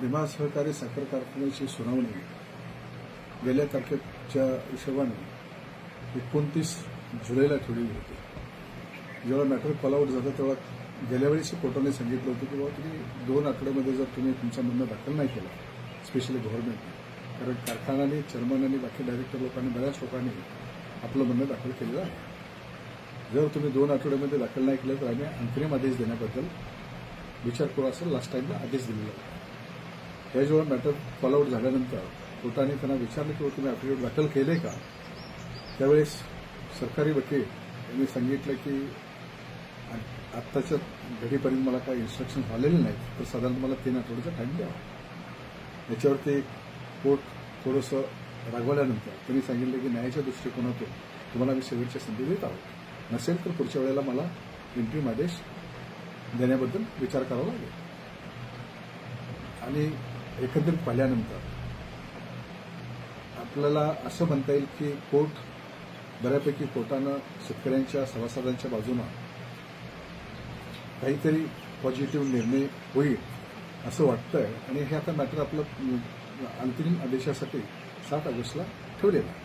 भीमा सहकारी साखर कारखान्याची सुनावणी गेल्या तारखेच्या हिशोबाने एकोणतीस जुलैला ठेवलेली होती. जेव्हा मॅटर कॉलआउट झालं तेव्हा गेल्या वेळेस कोर्टाने सांगितलं होतं की बाबा तुम्ही दोन आठवड्यामध्ये जर तुम्ही तुमचा म्हणणं दाखल नाही केला स्पेशली गव्हर्नमेंटने कारण कारखानाने चेअरमन आणि बाकी डायरेक्टर लोकांनी बऱ्याच लोकांनी आपलं म्हणणं दाखल केलेलं आहे. जर तुम्ही दोन आठवड्यामध्ये दाखल नाही केलं तर आम्ही अंतरिम आदेश देण्याबद्दल विचार करू असं लास्ट टाईमला आदेश दिलेला आहे हे जेव्हा मॅटर फॉलोआउट झाल्यानंतर कोर्टाने त्यांना विचारलं किंवा तुम्ही ॲफिडेविट दाखल केले का? त्यावेळेस सरकारी वकील यांनी सांगितलं की आ- आत्ताच्या घडीपर्यंत मला काही इन्स्ट्रक्शन आलेले नाहीत तर साधारण मला तीन आठवड्याचा टाईम द्यावा. याच्यावरती कोर्ट थोडंसं रागवल्यानंतर त्यांनी सांगितलं की न्यायाच्या दृष्टिकोनातून तुम्हाला मी शेवटच्या संधी देत आहोत. नसेल तर पुढच्या वेळेला मला इंट्रीम आदेश देण्याबद्दल विचार करावा लागेल. आणि एकंदरीत पाहिल्यानंतर आपल्याला असं म्हणता येईल की कोर्ट बऱ्यापैकी कोर्टानं शेतकऱ्यांच्या सभासदांच्या बाजूनं काहीतरी पॉझिटिव्ह निर्णय होईल असं वाटतंय. आणि हे आता मॅटर आपलं अंतिम आदेशासाठी सात ऑगस्टला ठेवलेलं आहे.